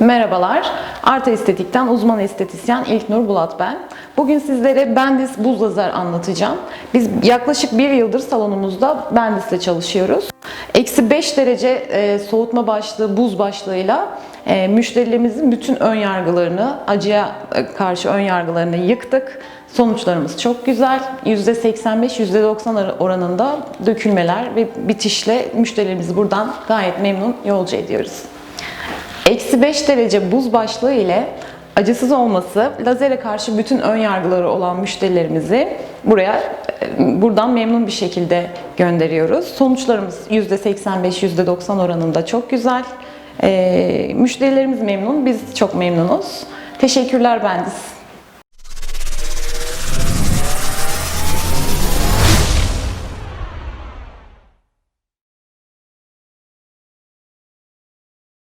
Merhabalar, Arta Estetik'ten uzman estetisyen İlknur Bulat ben. Bugün sizlere Bendis buz lazer anlatacağım. Biz yaklaşık bir yıldır salonumuzda Bendis'le çalışıyoruz. Eksi 5 derece e, soğutma başlığı, buz başlığıyla e, müşterilerimizin bütün ön yargılarını, acıya e, karşı ön yargılarını yıktık. Sonuçlarımız çok güzel. %85-%90 oranında dökülmeler ve bitişle müşterilerimizi buradan gayet memnun yolcu ediyoruz. Eksi 5 derece buz başlığı ile acısız olması lazere karşı bütün ön yargıları olan müşterilerimizi buraya e, buradan memnun bir şekilde gönderiyoruz. Sonuçlarımız %85-%90 oranında çok güzel. E, müşterilerimiz memnun, biz çok memnunuz. Teşekkürler Bendis.